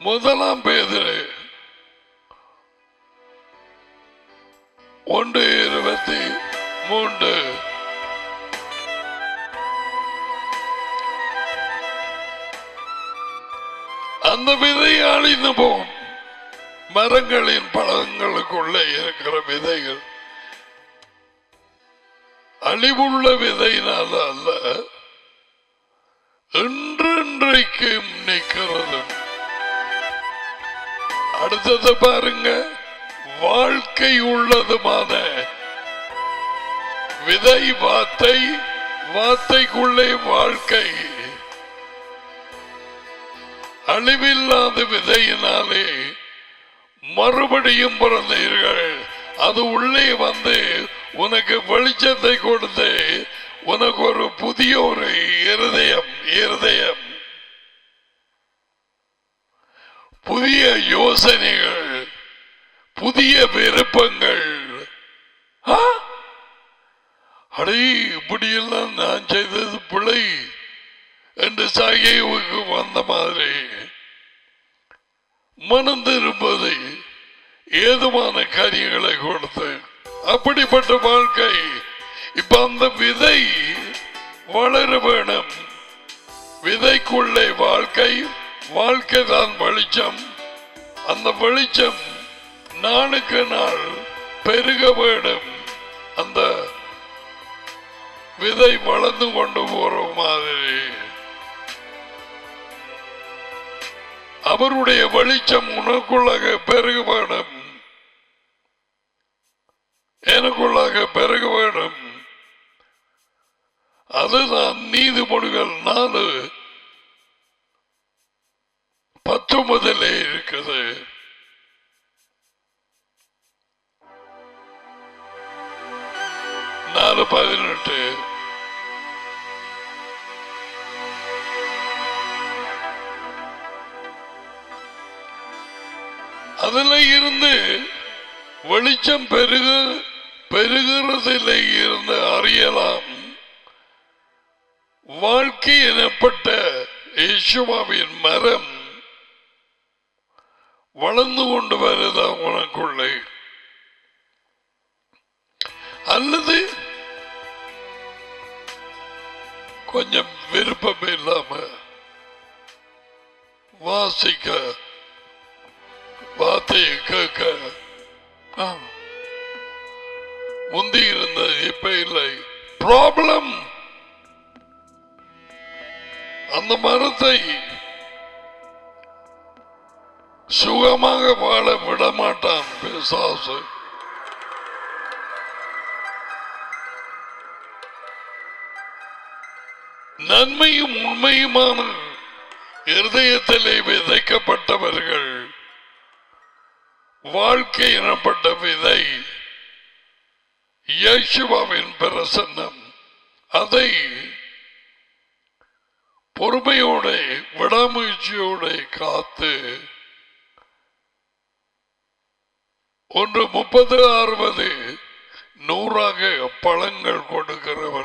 முதலாம் பேதிரு. ஒன்று இருபத்தி மூன்று. அந்த விதை அழிந்து போகும் மரங்களின் பழங்களுக்குள்ளே இருக்கிற விதைகள். அழிவுள்ள விதையினால் அல்ல அடுத்தது பாருங்க. வாழ்க்கை உள்ளதுமான விதை வார்த்தை வார்த்தைக்குள்ளே வாழ்க்கை. அழிவில்லாத விதையினாலே மறுபடியும் பிறந்தீர்கள். அது உள்ளே வந்து உனக்கு வெளிச்சத்தை கொடுத்து உனக்கு ஒரு புதிய ஒரு இருதயம் இருதயம் புதிய யோசனைகள் புதிய விருப்பங்கள். அடே இப்படியெல்லாம் நான் செய்தது பிழை என்று சாகிவுக்கு வந்த மாதிரி. மனம் திரும்பது ஏதுமான காரியங்களை கொடுத்து அப்படிப்பட்ட வாழ்க்கை இப்ப அந்த விதை வளர வேணும். விதைக்குள்ளே வாழ்க்கை வாழ்க்கை தான் வெளிச்சம். அந்த வெளிச்சம் நாளுக்கு நாள் பெருக வேண்டும். அந்த விதை வளர்ந்து கொண்டு போற மாதிரி அவருடைய வெளிச்சம் உனக்குள்ளாக பெருக வேண்டும். எனக்குள்ளாக பெருக வேண்டும். அதுதான் நீதிமொழிகள் நாலு பத்தொன்பதிலே இருக்குது நாலு பதினெட்டு அதுல இருந்து வெளிச்சம் பெருக பெருகிறதில் இருந்து அறியலாம் வாழ்க்கை எனப்பட்ட யேசுவாவின் மரம் வளர்ந்து கொண்டு வருதா உனக்குள்ளே? அல்லது கொஞ்சம் விருப்பம் இல்லாம வாசிக்க வார்த்தையை கேட்க ஆ, முந்தி இருந்தது இப்ப இல்லை. ப்ராப்ளம் அந்த மரத்தை சுகமாக வாழ விட மாட்டான் பிசாசு. நன்மையும் உண்மையுமான இருதயத்திலே விதைக்கப்பட்டவர்கள் வாழ்க்கை எனப்பட்ட விதை யேசுவாவின் பிரசன்னம். அதை பொறுமையோட விடாமுயற்சியோட காத்து ஒன்று முப்பது அறுபது. நூறாக பழங்கள் கொடுக்கிறவர்